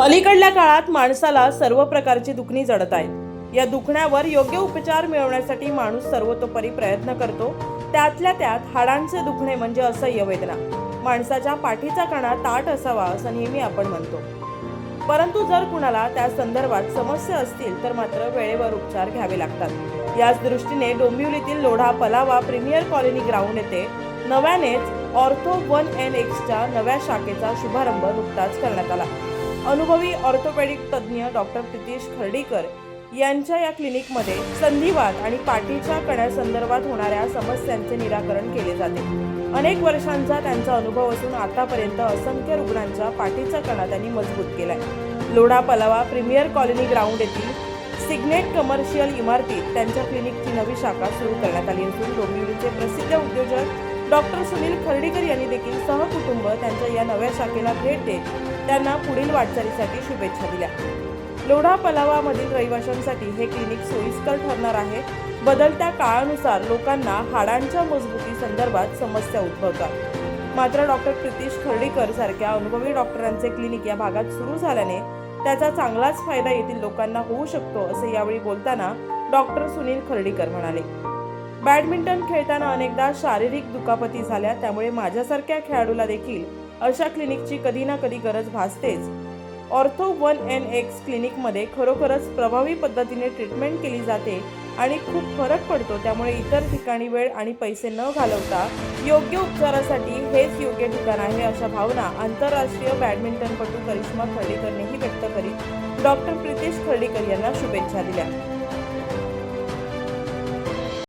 अलीकडल्या काळात माणसाला सर्व प्रकारची दुखणी जडत आहेत. या दुखण्यावर योग्य उपचार मिळवण्यासाठी माणूस सर्वतोपरी प्रयत्न करतो. त्यातल्या त्यात हाडांचे दुखणे म्हणजे असह्य वेदना. माणसाच्या पाठीचा कणा ताट असावा असं नेहमी आपण म्हणतो. परंतु जर कुणाला त्या संदर्भात समस्या असतील तर मात्र वेळेवर उपचार घ्यावे लागतात. याच दृष्टीने डोंबिवलीतील Lodha Palava premier colony ground येथे नव्यानेच ऑर्थो वन एन एक्सच्या नव्या शाखेचा शुभारंभ नुकताच करण्यात आला. अनुभवी ऑर्थोपेडिक तज्ज्ञ डॉक्टर प्रितीश खर्डीकर यांच्या या क्लिनिकमध्ये संधिवात आणि पाठीच्या कण्यासंदर्भात होणाऱ्या समस्यांचे निराकरण केले जाते. अनेक वर्षांचा त्यांचा अनुभव असून आतापर्यंत असंख्य रुग्णांच्या पाठीचा कणा त्यांनी मजबूत केलाय. Lodha Palava premier colony ground येथील सिग्नेट कमर्शियल इमारतीत त्यांच्या क्लिनिकची नवी शाखा सुरू करण्यात आली असून डोंबिवलीचे प्रसिद्ध उद्योजक डॉक्टर सुनील खर्डीकर यांनी देखील सहकुटुंब त्यांच्या या नव्या शाखेला भेट देत त्यांना पुढील वाटचालीसाठी शुभेच्छा दिल्या. लोढा पलावामधील रहिवाशांसाठी हे क्लिनिक सोयीस्कर ठरणार आहे. बदलत्या काळानुसार लोकांना हाडांच्या मजबूती संदर्भात समस्या उद्भवतात. मात्र डॉक्टर प्रितीश खर्डीकर सारख्या अनुभवी डॉक्टरांचे क्लिनिक या भागात सुरू झाल्याने त्याचा चांगलाच फायदा येथील लोकांना होऊ शकतो असे यावेळी बोलताना डॉक्टर सुनील खर्डीकर म्हणाले. बॅडमिंटन खेळताना अनेकदा शारीरिक दुखापती झाल्या त्यामुळे माझ्यासारख्या खेळाडूला देखील अशा क्लिनिकची कधी ना कधी गरज भासतेच. ऑर्थो वन एन एक्स क्लिनिकमध्ये खरोखरच प्रभावी पद्धतीने ट्रीटमेंट केली जाते आणि खूप फरक पडतो त्यामुळे इतर ठिकाणी वेळ आणि पैसे न घालवता योग्य उपचारासाठी हेच योग्य ठिकाण आहे अशा भावना आंतरराष्ट्रीय बॅडमिंटनपटू करिश्मा खर्डीकरनेही व्यक्त करीत डॉक्टर प्रितेश खर्डीकर यांना शुभेच्छा दिल्या.